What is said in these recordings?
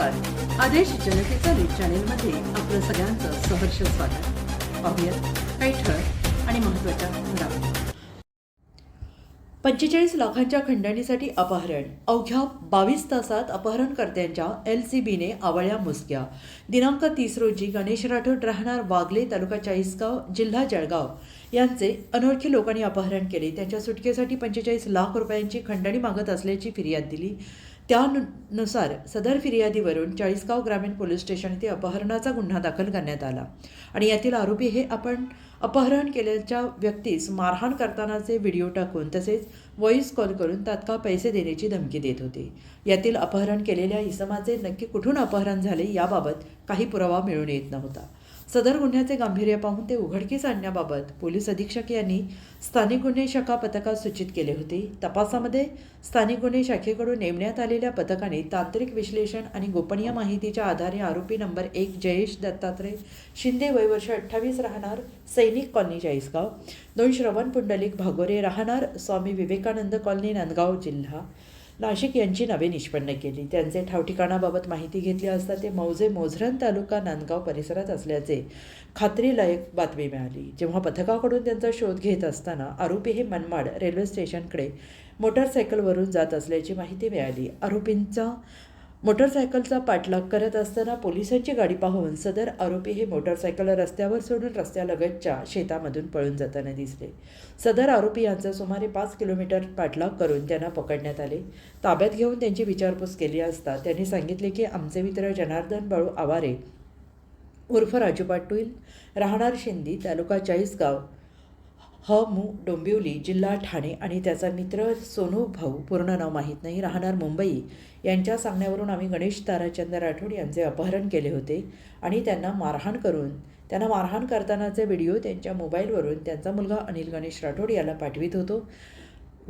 आदेश जनतेचा न्यूज चॅनेलमध्ये आपलं सगळ्यांचं सहर्ष स्वागत. पाहूयात काही ठळक आणि महत्त्वाच्या घडामोडी. पंचेचाळीस लाखांच्या खंडणीसाठी अपहरण. अवघ्या बावीस तासात अपहरणकर्त्यांच्या एल सी बीने आवळ्या मुसक्या. दिनांक तीस रोजी गणेश राठोड राहणार वागले तालुका चाळीसगाव जिल्हा जळगाव. यांचे अनोळखी लोकांनी अपहरण केले. त्यांच्या सुटकेसाठी पंचेचाळीस लाख रुपयांची खंडणी मागत असल्याची फिर्याद दिली. त्यानुसार सदर फिर्यादीवरून चाळीसगाव ग्रामीण पोलीस स्टेशन येथे अपहरणाचा गुन्हा दाखल करण्यात आला. आणि यातील आरोपी हे आपण अपहरण केल्याच्या व्यक्तीस मारहाण करतानाचे व्हिडिओ टाकून तसेच व्हॉइस कॉल करून तात्काळ पैसे देण्याची धमकी देत होते. यातील अपहरण केलेल्या इसमाचे नक्की कुठून अपहरण झाले याबाबत काही पुरावा मिळून येत नव्हता. सदर गुन्ह्याचे गांभीर्य पाहून ते उघडकीस आणण्याबाबत पोलीस अधीक्षक यांनी स्थानिक गुन्हे शाखा पथकात सूचित केले होते. तपासामध्ये स्थानिक गुन्हे शाखेकडून नेमण्यात आलेल्या पथकाने तांत्रिक विश्लेषण आणि गोपनीय माहितीच्या आधारे आरोपी नंबर एक जयेश दत्तात्रय शिंदे वयवर्ष अठ्ठावीस राहणार सैनिक कॉलनी चाळीसगाव. दोन श्रवण पुंडलिक भागोरे राहणार स्वामी विवेकानंद कॉलनी नांदगाव जिल्हा. नाशिक यांची नावे निष्पन्न केली. त्यांचे ठावठिकाणाबाबत माहिती घेतली असता ते मौजे मोझरन तालुका नांदगाव परिसरात असल्याचे खात्रीलायक बातमी मिळाली. जेव्हा पथकाकडून त्यांचा शोध घेत असताना आरोपी हे मनमाड रेल्वे स्टेशनकडे मोटरसायकलवरून जात असल्याची माहिती मिळाली. आरोपींचा मोटरसायकलचा पाठलाग करत असताना पोलिसांची गाडी पाहून सदर आरोपी हे मोटरसायकल रस्त्यावर सोडून रस्त्यालगतच्या शेतामधून पळून जाताना दिसले. सदर आरोपी यांचा सुमारे पाच किलोमीटर पाठलाग करून त्यांना पकडण्यात आले. ताब्यात घेऊन त्यांची विचारपूस केली असता त्यांनी सांगितले की आमचे मित्र जनार्दन बाळू आवारे उर्फ राजू पाटील राहणार शिंदी तालुका चाळीसगाव ह मु डोंबिवली जिल्हा ठाणे आणि त्याचा मित्र सोनू भाऊ पूर्ण नाव माहीत नाही राहणार मुंबई. यांच्या सांगण्यावरून आम्ही गणेश ताराचंद राठोड यांचे अपहरण केले होते आणि त्यांना मारहाण करून त्यांना मारहाण करतानाचे व्हिडिओ त्यांच्या मोबाईलवरून त्यांचा मुलगा अनिल गणेश राठोड याला पाठवित होतो.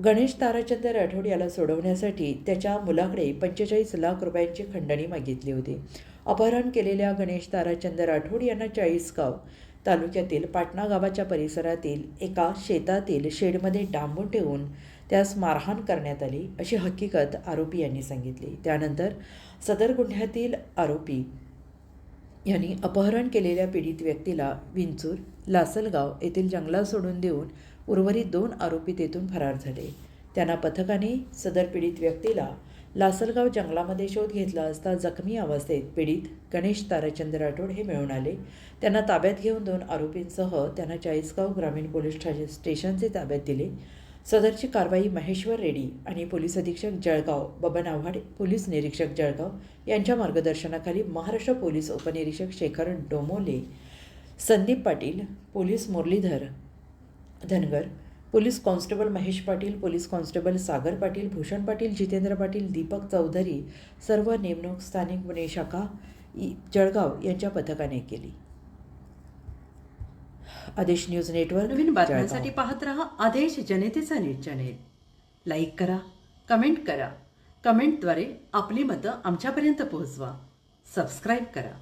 गणेश ताराचंद राठोड याला सोडवण्यासाठी त्याच्या मुलाकडे पंचेचाळीस लाख रुपयांची खंडणी मागितली होती. अपहरण केलेल्या गणेश ताराचंद राठोड यांना चाळीसगाव तालुक्यातील पाटणा गावाच्या परिसरातील एका शेतातील शेडमध्ये डांबून ठेवून त्यास मारहाण करण्यात आली अशी हकीकत आरोपी यांनी सांगितली. त्यानंतर सदर गुन्ह्यातील आरोपी यांनी अपहरण केलेल्या पीडित व्यक्तीला विंचूर लासलगाव येथील जंगलात सोडून देऊन उर्वरित दोन आरोपी तेथून फरार झाले. त्यांना पथकाने सदर पीडित व्यक्तीला लासलगाव जंगलामध्ये शोध घेतला असता जखमी अवस्थेत पीडित गणेश ताराचंद राठोड हे मिळून आले. त्यांना ताब्यात घेऊन दोन आरोपींसह त्यांना चाळीसगाव ग्रामीण पोलीस स्टेशनचे ताब्यात दिले. सदरची कारवाई महेश्वर रेड्डी आणि पोलीस अधीक्षक जळगाव बबन आव्हाड पोलीस निरीक्षक जळगाव यांच्या मार्गदर्शनाखाली महाराष्ट्र पोलीस उपनिरीक्षक Shekhar Domole Sandeep Patil police Muralidhar Dhangar police constable Mahesh Patil police constable Sagar Patil Bhushan Patil Jitendra Patil Deepak Chaudhari सर्व नेमणूक स्थानिक गुन्हे शाखा जळगाव यांच्या पथकाने केली. आदेश न्यूज नेटवर्क नवीन बातम्यांसाठी. पाहत रहा आदेश जनतेचा न्यूज चॅनेल. लाईक करा कमेंट करा. कमेंटद्वारे आपली मतं आमच्यापर्यंत पोहोचवा. सबस्क्राईब करा.